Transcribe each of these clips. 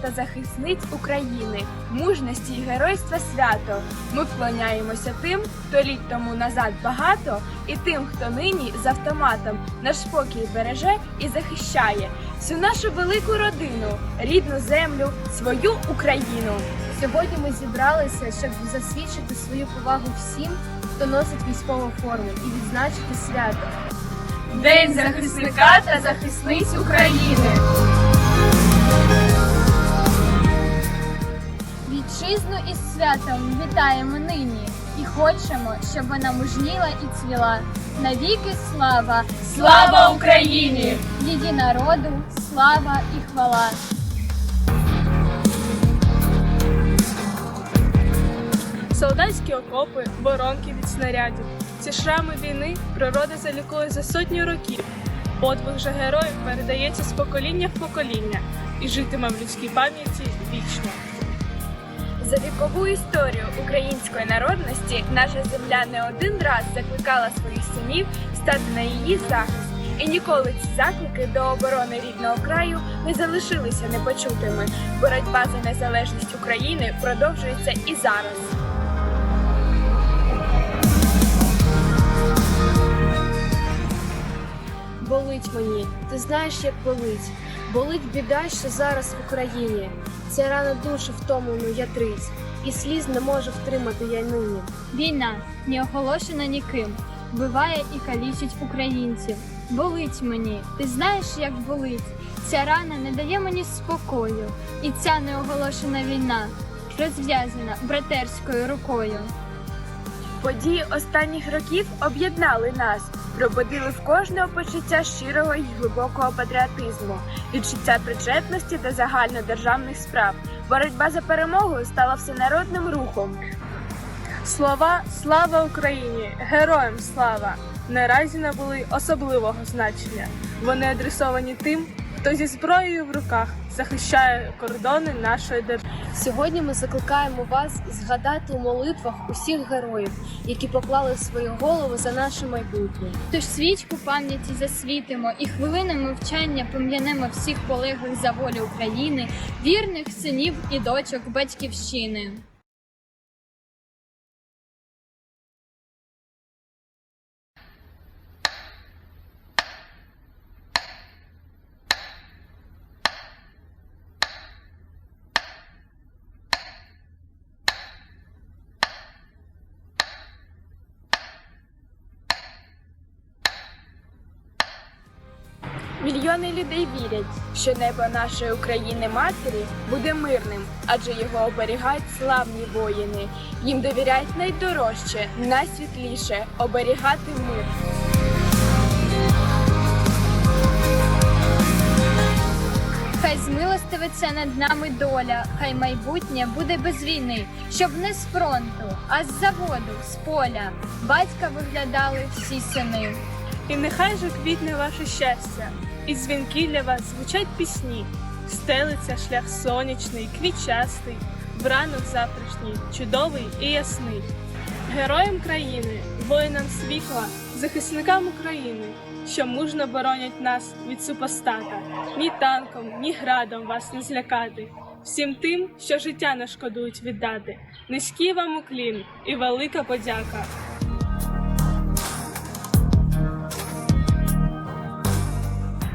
та захисниць України, мужності й геройства свято. Ми вклоняємося тим, хто літ тому назад багато, і тим, хто нині з автоматом наш спокій береже і захищає всю нашу велику родину, рідну землю, свою Україну. Сьогодні ми зібралися, щоб засвідчити свою повагу всім, хто носить військову форму, і відзначити свято. День захисника та захисниць України. Вітчизну із святом вітаємо нині і хочемо, щоб вона мужніла і цвіла. Навіки слава, Слава Україні! її народу, слава і хвала. Солдатські окопи, воронки від снарядів. Ці шрами війни природа залікує за сотні років. Подвиг же героїв передається з покоління в покоління і житиме в людській пам'яті вічно. За вікову історію української народності наша земля не один раз закликала своїх синів стати на її захист. І ніколи ці заклики до оборони рідного краю не залишилися непочутими. Боротьба за незалежність України продовжується і зараз. Болить мені, ти знаєш, як болить. Болить біда, що зараз в Україні. Ця рана душу втомлену ятрить, і сліз не може втримати я нині. Війна не оголошена ніким, вбиває і калічить українців. Болить мені, ти знаєш, як болить. Ця рана не дає мені спокою, і ця неоголошена війна розв'язана братерською рукою. Події останніх років об'єднали нас, пробудили в кожного почуття щирого і глибокого патріотизму, відчуття причетності до загальнодержавних справ. Боротьба за перемогу стала всенародним рухом. Слова Слава Україні! Героям слава! Наразі набули особливого значення. Вони адресовані тим, хто зі зброєю в руках захищає кордони нашої держави. Сьогодні ми закликаємо вас згадати у молитвах усіх героїв, які поклали свої голови за наше майбутнє. Тож свічку пам'яті засвітимо і хвилиною мовчання пом'янемо всіх полеглих за волю України, вірних синів і дочок батьківщини. Мільйони людей вірять, що небо нашої України матері буде мирним, адже його оберігають славні воїни. Їм довіряють найдорожче, найсвітліше оберігати мир. Хай змилостивиться над нами доля, хай майбутнє буде без війни, щоб не з фронту, а з заводу, з поля. Батька виглядали всі сини. І нехай же квітне ваше щастя, і дзвінки для вас звучать пісні. Стелиться шлях сонячний, квітчастий, вранок завтрашній, чудовий і ясний. Героям країни, воїнам світла, захисникам України, що мужно боронять нас від супостата, ні танком, ні градом вас не злякати. Всім тим, що життя не шкодують віддати. Низький вам уклін і велика подяка.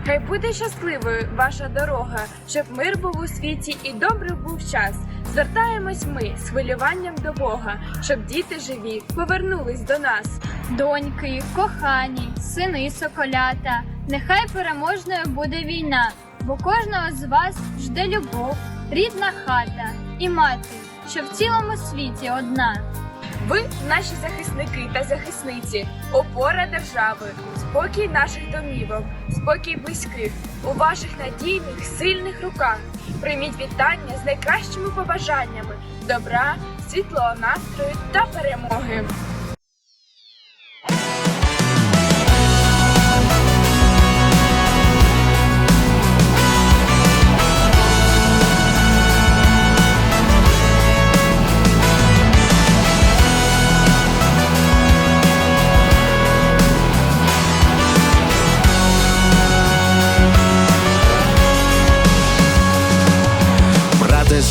Хай буде щасливою ваша дорога, щоб мир був у світі і добрий був час. Звертаємось ми з хвилюванням до Бога, щоб діти живі повернулись до нас. Доньки, кохані, сини соколята, нехай переможною буде війна, бо кожного з вас жде любов, рідна хата і мати, що в цілому світі одна. Ви наші захисники та захисниці, опора держави, спокій наших домівок, спокій близьких у ваших надійних, сильних руках. Прийміть вітання з найкращими побажаннями, добра, світлого настрою та перемоги.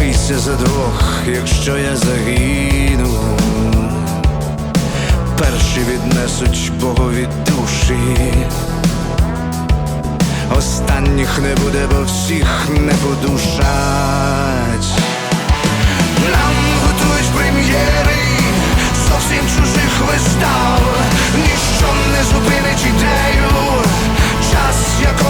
бийся за двох, якщо я загину. Перші віднесуть Богові душі, останніх не буде, бо всіх не подушать. Нам готують прем'єри зовсім чужих вистав, ніщо не зупинить ідею, час якої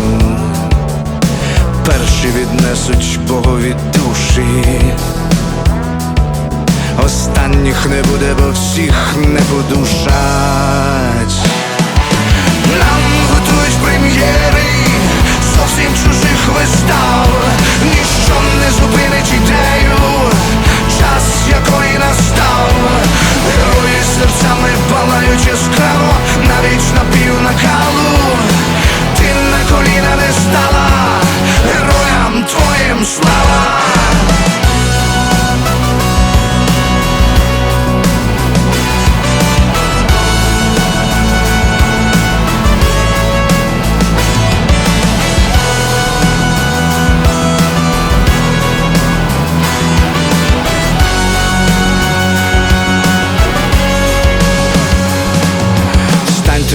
Віднесуть Богові душі, останніх не буде, бо всіх не подушать. Нам готують прем'єри зовсім чужих вистав, ніщо не зупинить ідею,